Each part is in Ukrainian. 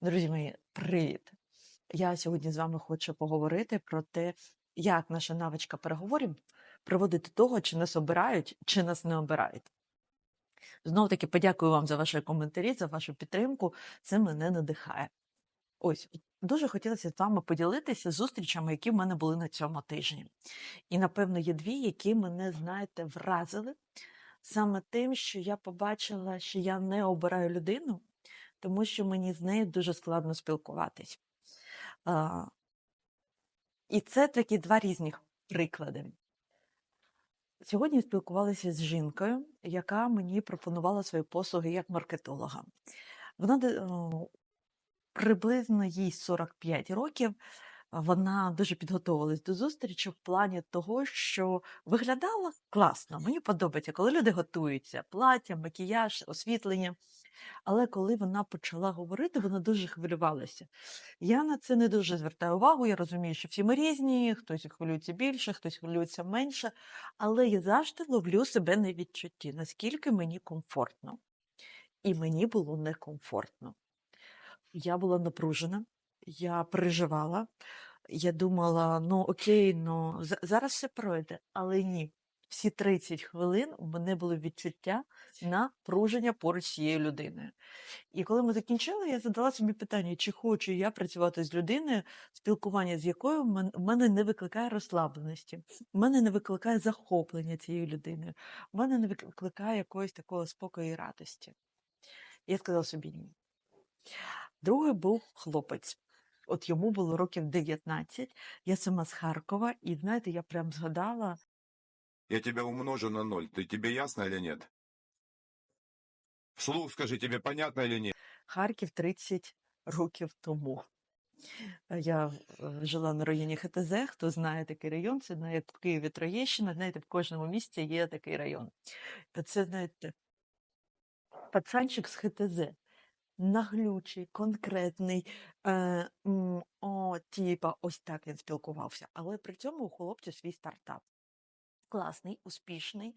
Друзі мої, привіт! Я сьогодні з вами хочу поговорити про те, як наша навичка переговорів приводить до того, чи нас обирають, чи нас не обирають. Знову таки подякую вам за ваші коментарі, за вашу підтримку. Це мене надихає. Ось дуже хотілося з вами поділитися зустрічами, які в мене були на цьому тижні. І напевно є дві, які мене, знаєте, вразили саме тим, що я побачила, що я не обираю людину, тому що мені з нею дуже складно спілкуватись. А, і це такі два різних приклади. Сьогодні спілкувалася з жінкою, яка мені пропонувала свої послуги як маркетолога. Вона приблизно їй 45 років. Вона дуже підготовилась до зустрічі в плані того, що виглядала класно. Мені подобається, коли люди готуються, плаття, макіяж, освітлення. Але коли вона почала говорити, вона дуже хвилювалася. Я на це не дуже звертаю увагу. Я розумію, що всі ми різні, хтось хвилюється більше, хтось хвилюється менше. Але я завжди ловлю себе на відчутті, наскільки мені комфортно. І мені було некомфортно. Я була напружена, я переживала. Я думала, ну окей, ну зараз все пройде, але ні. Всі 30 хвилин у мене було відчуття напруження поруч цією людиною. І коли ми закінчили, я задала собі питання, чи хочу я працювати з людиною, спілкування з якою в мене не викликає розслабленості, в мене не викликає захоплення цією людиною, в мене не викликає якогось такого спокою і радості. Я сказала собі ні. Другий був хлопець. От йому було років 19, я сама з Харкова, і знаєте, я прям згадала, Я тебя умножу на ноль. Ты тебе ясно или нет? Вслух скажи, тебе понятно или нет? Харків 30 років тому. Я е, жила на районі ХТЗ, хто знає такий район, це на як в Києві Троєщина, знаєте, в кожному місті є такий район. Це, знаєте, пацанчик з ХТЗ. Наглючий, конкретний, е, о, типа, ось так він спілкувався. Але при цьому у хлопця свій стартап. Класний, успішний.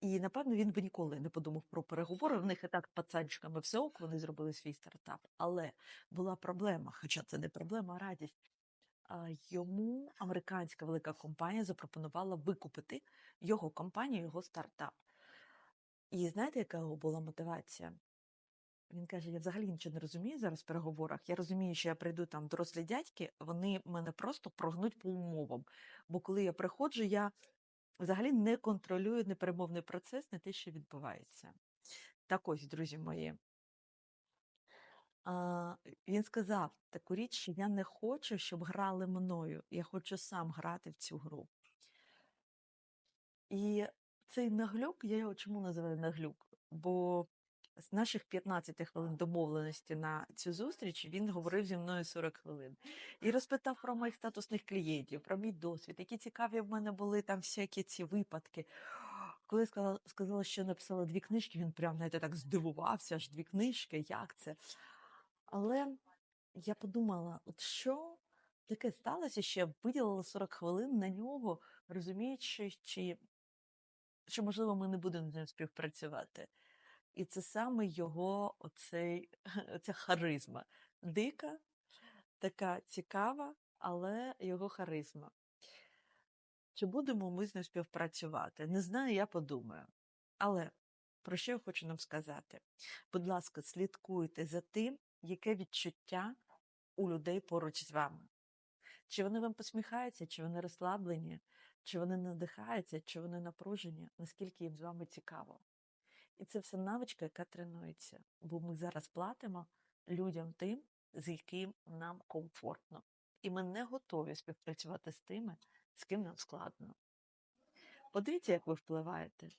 І напевно він би ніколи не подумав про переговори. В них і так пацанчиками все ок, вони зробили свій стартап. Але була проблема, хоча це не проблема, а радість. Йому американська велика компанія запропонувала викупити його компанію, його стартап. І знаєте, яка його була мотивація? Він каже: я взагалі нічого не розумію зараз в переговорах. Я розумію, що я прийду там дорослі дядьки, вони мене просто прогнуть по умовам. Бо коли я приходжу, я взагалі не контролюю неперемовний процес, не те, що відбувається. Так ось, друзі мої. А, він сказав таку річ, що я не хочу, щоб грали мною. Я хочу сам грати в цю гру. І цей наглюк, я його чому називаю наглюк? Бо з наших 15 хвилин домовленості на цю зустріч він говорив зі мною 40 хвилин і розпитав про моїх статусних клієнтів, про мій досвід, які цікаві в мене були там всякі ці випадки. Коли сказала, сказала, що написала дві книжки, він прям знаєте, так здивувався, аж дві книжки, як це? Але я подумала, от що таке сталося, що я виділила 40 хвилин на нього, розуміючи, чи, що, можливо, ми не будемо з ним співпрацювати. І це саме його оцей, оця харизма. Дика, така цікава, але його харизма. Чи будемо ми з ним співпрацювати? Не знаю, я подумаю. Але про що я хочу нам сказати? Будь ласка, слідкуйте за тим, яке відчуття у людей поруч з вами. Чи вони вам посміхаються, чи вони розслаблені, чи вони надихаються, чи вони напружені, наскільки їм з вами цікаво. І це все навичка, яка тренується, бо ми зараз платимо людям тим, з яким нам комфортно. І ми не готові співпрацювати з тими, з ким нам складно. Подивіться, як ви впливаєте.